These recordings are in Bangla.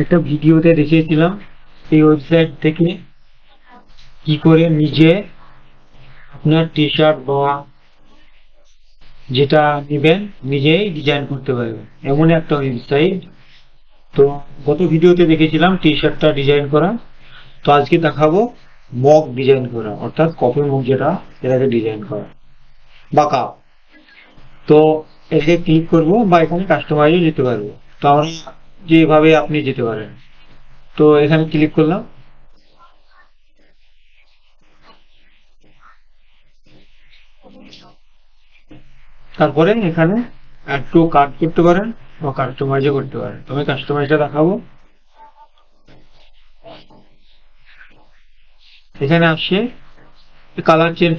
একটা ভিডিওতে দেখিয়েছিলাম এই ওয়েবসাইট থেকে কি করে নিজে আপনার টি শার্ট বা যেটা নেবেন নিজেই ডিজাইন করতে পারবেন। এমন একটা ওয়েবসাইট তো গত ভিডিওতে দেখেছিলাম টি শার্টটা ডিজাইন করা। তো আজকে দেখাবো মগ ডিজাইন করা, অর্থাৎ কপি মগ যেটা, সেটাকে ডিজাইন করা। বা কাপ তো এটাকে ক্লিক করব বা এখানে কাস্টমাইজও যেতে পারব। তো আমরা যেভাবে আপনি যেতে পারেন। তো এখানে ক্লিক করলাম। তারপরে এখানে একটু কাট করতে পারেন বা কাস্টমাইজও করতে পারেন। আমি কাস্টমাইজটা দেখাবো। এখানে আসছে কালার চেঞ্জ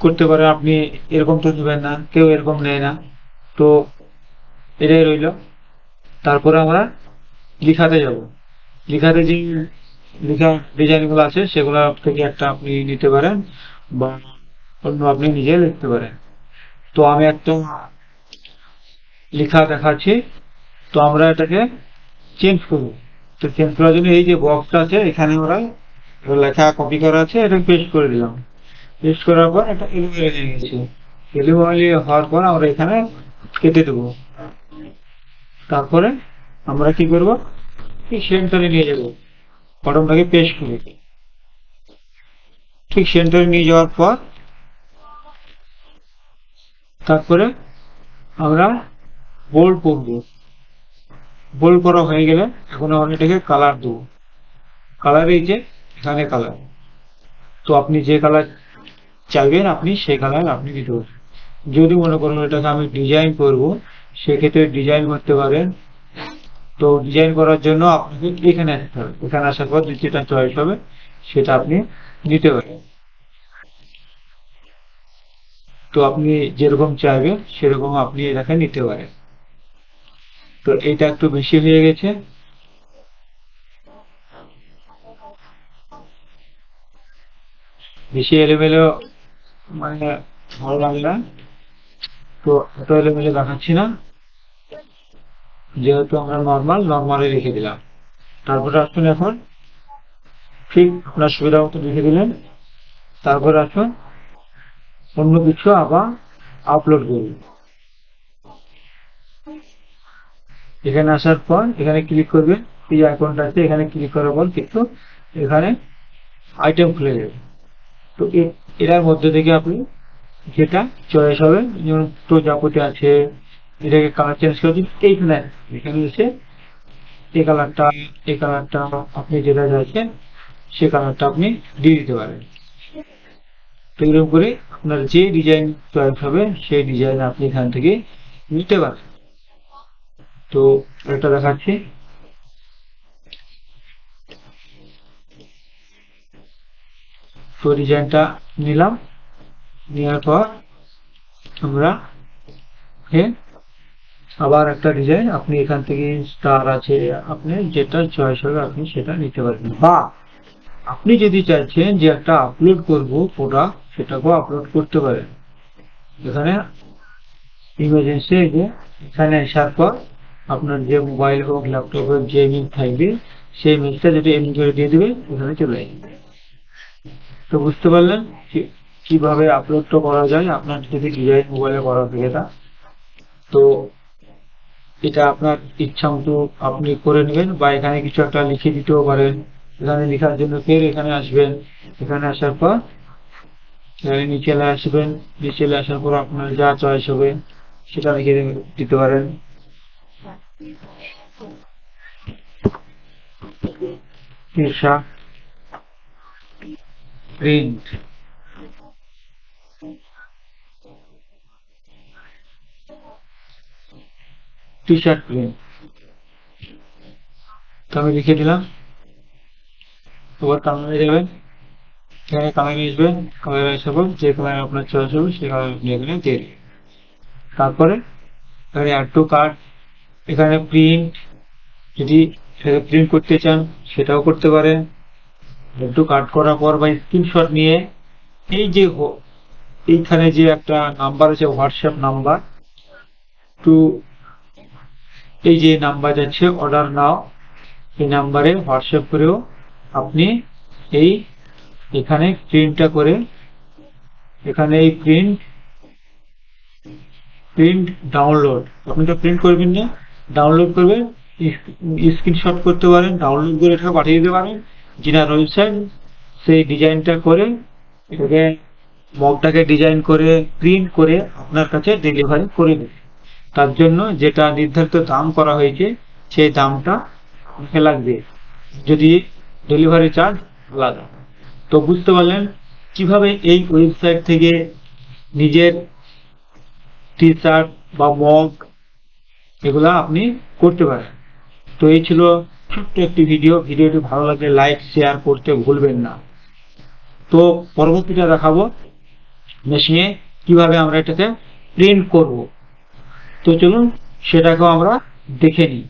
করতে পারেন। আপনি এরকম তো নেবেন না, কেউ এরকম নেয় না। তো এটাই রইল। তারপরে আমরা লিখাতে যাব। লিখাতে যে লেখা ডিজাইনগুলো আছে, সেগুলো থেকে একটা আপনি নিতে পারেন বা অন্য আপনি নিজে লিখতে পারেন। তো আমি একটা লেখা দেখাচ্ছি। তো আমরা এটাকে চেঞ্জ করব। তো চেঞ্জ করার জন্য এই যে বক্সটা আছে, এখানে আমরা লেখা কপি করা আছে, এটা পেস্ট করে দিলাম। পেস্ট করার পর একটা এলিমেল হয়ে গেছে এলিমেল হওয়ার পর আমরা এখানে কেটে দেবো। তারপরে আমরা কি করব? ঠিক সেন্টারে নিয়ে যাব। বটমটাকে পেস্ট করে ঠিক সেন্টারে নিয়ে যাওয়ার পর তারপরে আমরা বোল্ড করব। বোল্ড করা হয়ে গেলে এখন আমরা এটাকে কালার দেবো। কালার এই যে এখানে কালার তো আপনি যে কালার চাইবেন, আপনি সেই কালার আপনি দিতে পারেন যদি মনে করেন এটাকে আমি ডিজাইন করব সেক্ষেত্রে ডিজাইন করতে পারেন। তো ডিজাইন করার জন্য আপনাকে এখানে আসতে হবে। এখানে আসার পর যেটা চয়েস হবে, সেটা আপনি নিতে পারেন। তো আপনি যেরকম চাইবেন, সেরকম আপনি এটাকে নিতে পারেন। তো এটা একটু বেশি হয়ে গেছে। বেশি এলোমেলো মানে ভালো লাগে না। তো এত এলোমেলো দেখাচ্ছি না। যেহেতু আমরা নর্মাল নর্মালে রেখে দিলাম। তারপরে আসুন এখন, ঠিক আপনার সুবিধা মতো রেখে দিলেন। তারপরে আসুন, অন্য কিছু আবার আপলোড করুন। এখানে আসার পর এখানে ক্লিক করবেন, এই আইকনটা আছে, এখানে ক্লিক করার পর কিন্তু এখানে আইটেম খুলে যাবে। তো এটার মধ্যে থেকে আপনি যেটা চয়েস হবে, যেমন প্রজাপতি আছে এটাকে কালার চেঞ্জ করে দিন এইখানে এখানে এসে এই কালারটা এই কালারটা আপনি যেটা চাইছেন, সে কালারটা আপনি দিয়ে দিতে পারেন। তো এরকম করে আপনার যে ডিজাইন চয়েস হবে, সেই ডিজাইন আপনি এখান থেকে নিতে পারেন। তো এটা দেখাচ্ছি। তো ডিজাইনটা নিলাম, নেওয়ার পর আমরা আবার একটা ডিজাইন আপনি এখান থেকে স্টার আছে, আপনি যেটা চয়েস হবে আপনি সেটা নিতে পারবেন বা আপনি যদি চাইছেন যে একটা আপলোড করব প্রোডাক্ট সেটাকেও আপলোড করতে পারেন। এখানে ইমার্জেন্সি যে, এখানে আসার পর আপনার যে মোবাইল হোক ল্যাপটপ হোক, যে মিল থাকবে, সেই মিলটা যদি এমনি করে দিয়ে দেবে এখানে চলে আসবে। তো বুঝতে পারলেন কীভাবে আপলোডটা করা যায়? আপনার যদি ডিজাইন মোবাইলে করা থাকে তা। তো এটা আপনার ইচ্ছা মতো আপনি করে নেবেন বা এখানে কিছু একটা লিখে দিতেও পারেন। এখানে লেখার জন্য ফের এখানে আসবেন। এখানে আসার পর এখানে নিচে আসবেন। নিচে আসার পর আপনার যা চয়েস হবে সেটা লিখে দিতে পারেন। প্রিন্ট। টি শার্ট প্রিন্ট তো আমি লিখে দিলাম। এবার কালারে যাবেন এখানে কালারে আসবেন কালারে যে কালার আপনার চয়েস হবে আপনি এখানে দিয়ে তারপরে এখানে অ্যাড টু কার্ড এখানে প্রিন্ট যদি প্রিন্ট করতে চান, সেটাও করতে পারেন। একটু কাট করার পর বা স্ক্রিনশট নিয়ে এই যে এইখানে যে একটা নাম্বার আছে হোয়াটসঅ্যাপ নাম্বার টু এই যে নাম্বার যাচ্ছে অর্ডার নাও। এই নাম্বারে হোয়াটসঅ্যাপ করেও আপনি এই এখানে প্রিন্টটা করে, এখানে এই প্রিন্ট প্রিন্ট ডাউনলোড আপনি তো প্রিন্ট করবেন না ডাউনলোড করবেন স্ক্রিনশট করতে পারেন ডাউনলোড করে এটা পাঠিয়ে দিতে পারেন। জিনার ওয়েবসাইট সেই ডিজাইনটা করে, এটাকে মগটাকে ডিজাইন করে প্রিন্ট করে আপনার কাছে ডেলিভারি করে দেবে। তার জন্য যেটা নির্ধারিত দাম করা হয়েছে, সেই দামটা লাগবে। যদি ডেলিভারি চার্জ আলাদা। তো বুঝতে পারলেন কীভাবে এই ওয়েবসাইট থেকে নিজের টি শার্ট বা মগ এগুলা আপনি করতে পারেন। তো এই ছিল ছোট্ট একটি ভিডিও ভিডিওটি ভালো লাগলে লাইক শেয়ার করতে ভুলবেন না। তো পরবর্তীটা দেখাবো। মেশিনে কীভাবে আমরা এটাকে প্রিন্ট করব। তো চলুন সেটাকেও আমরা দেখে নিই।